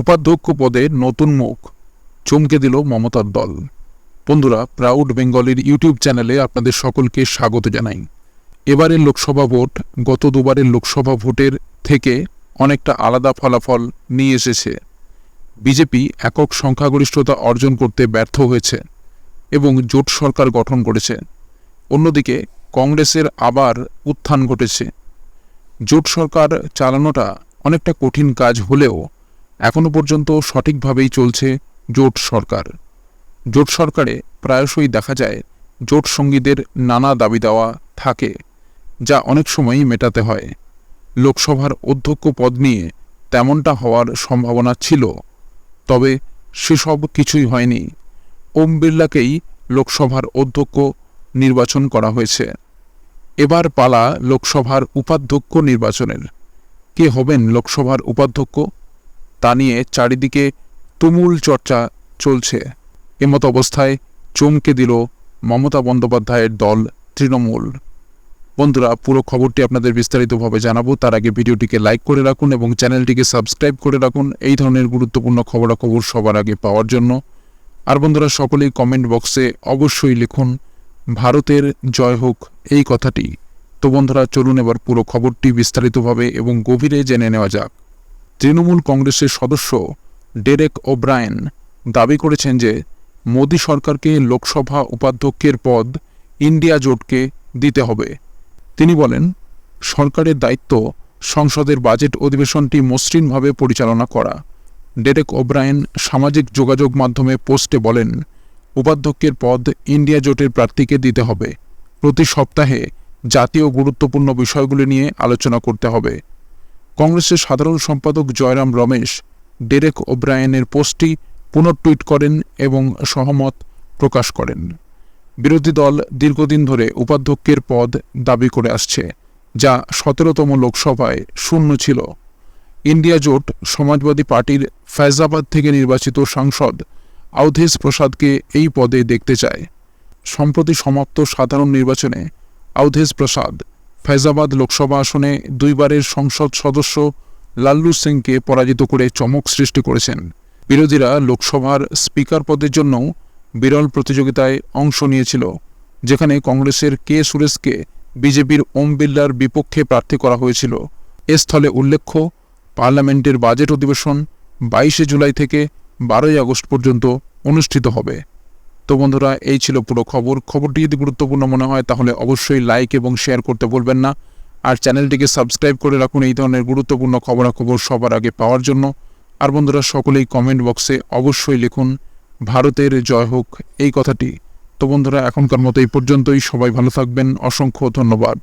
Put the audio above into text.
উপাধ্যক্ষ পদে নতুন মুখ, চমকে দিল মমতার দল। বন্ধুরা প্রাউড বেঙ্গলের ইউটিউব চ্যানেলে আপনাদের সকলকে স্বাগত জানাই। এবারের লোকসভা ভোট গত দুবারের লোকসভা ভোটের থেকে অনেকটা আলাদা ফলাফল নিয়ে এসেছে। বিজেপি একক সংখ্যাগরিষ্ঠতা অর্জন করতে ব্যর্থ হয়েছে এবং জোট সরকার গঠন করেছে। অন্যদিকে, কংগ্রেসের আবার উত্থান ঘটেছে। জোট সরকার চালানোটা অনেকটা কঠিন কাজ হলেও এখনও পর্যন্ত সঠিকভাবেই চলছে জোট সরকার। জোট সরকারে প্রায়শই দেখা যায় জোট সঙ্গীদের নানা দাবি দেওয়া থাকে, যা অনেক সময়ই মেটাতে হয়। লোকসভার অধ্যক্ষ পদ নিয়ে তেমনটা হওয়ার সম্ভাবনা ছিল, তবে সেসব কিছুই হয়নি। ওম বিড়লাকেই লোকসভার অধ্যক্ষ নির্বাচন করা হয়েছে। এবার পালা লোকসভার উপাধ্যক্ষ নির্বাচনের। কে হবেন লোকসভার উপাধ্যক্ষ? তা নিয়ে চারিদিকে তুমুল চর্চা চলছে। এমত অবস্থায় চমকে দিল মমতা বন্দ্যোপাধ্যায়ের দল তৃণমূল। বন্ধুরা, পুরো খবরটি আপনাদের বিস্তারিতভাবে জানাব। তার আগে ভিডিওটিকে লাইক করে রাখুন এবং চ্যানেলটিকে সাবস্ক্রাইব করে রাখুন। এই ধরনের গুরুত্বপূর্ণ খবরাখবর সবার আগে পাওয়ার জন্য। আর বন্ধুরা, সকলেই কমেন্ট বক্সে অবশ্যই লিখুন, ভারতের জয় হোক এই কথাটি। তো বন্ধুরা, চলুন এবার পুরো খবরটি বিস্তারিতভাবে এবং গভীরে জেনে নেওয়া যাক। তৃণমূল কংগ্রেসের সদস্য ডেরেক ওব্রায়েন দাবি করেছেন যে মোদী সরকারকে লোকসভা উপাধ্যক্ষের পদ ইন্ডিয়া জোটকে দিতে হবে। তিনি বলেন, সরকারের দায়িত্ব সংসদের বাজেট অধিবেশনটি মসৃণভাবে পরিচালনা করা। ডেরেক ওব্রায়েন সামাজিক যোগাযোগ মাধ্যমে পোস্টে বলেন, উপাধ্যক্ষের পদ ইন্ডিয়া জোটের প্রার্থীকে দিতে হবে। প্রতি সপ্তাহে জাতীয় গুরুত্বপূর্ণ বিষয়গুলি নিয়ে আলোচনা করতে হবে। কংগ্রেসের সাধারণ সম্পাদক জয়রাম রমেশ, ডেরেক ওব্রায়েনের পোস্টটি পুনঃটুইট করেন এবং সহমত প্রকাশ করেন। বিরোধী দল দীর্ঘদিন ধরে উপাধ্যক্ষের পদ দাবি করে আসছে, যা সতেরোতম লোকসভায় শূন্য ছিল। ইন্ডিয়া জোট সমাজবাদী পার্টির ফৈজাবাদ থেকে নির্বাচিত সাংসদ আউধেশ প্রসাদকে এই পদে দেখতে চায়। সম্প্রতি সমাপ্ত সাধারণ নির্বাচনে আউধেশ প্রসাদ ফৈজাবাদ লোকসভা আসনে দুইবারের সংসদ সদস্য লাল্লু সিংকে পরাজিত করে চমক সৃষ্টি করেছেন। বিরোধীরা লোকসভার স্পিকার পদের জন্যও বিরল প্রতিযোগিতায় অংশ নিয়েছিল, যেখানে কংগ্রেসের কে সুরেশকে বিজেপির ওম বিল্লার বিপক্ষে প্রার্থী করা হয়েছিল। এ স্থলে উল্লেখ্য, পার্লামেন্টের বাজেট অধিবেশন বাইশে জুলাই থেকে বারোই আগস্ট পর্যন্ত অনুষ্ঠিত হবে। তো বন্ধুরা, এই ছিল পুরো খবর। খবরটি যদি গুরুত্বপূর্ণ মনে হয়, তাহলে অবশ্যই লাইক এবং শেয়ার করতে বলবেন না। আর চ্যানেলটিকে সাবস্ক্রাইব করে রাখুন এই ধরনের গুরুত্বপূর্ণ খবরাখবর সবার আগে পাওয়ার জন্য। আর বন্ধুরা, সকলেই কমেন্ট বক্সে অবশ্যই লিখুন, ভারতের জয় হোক এই কথাটি। তো বন্ধুরা, এখনকার মতো এই পর্যন্তই। সবাই ভালো থাকবেন। অসংখ্য ধন্যবাদ।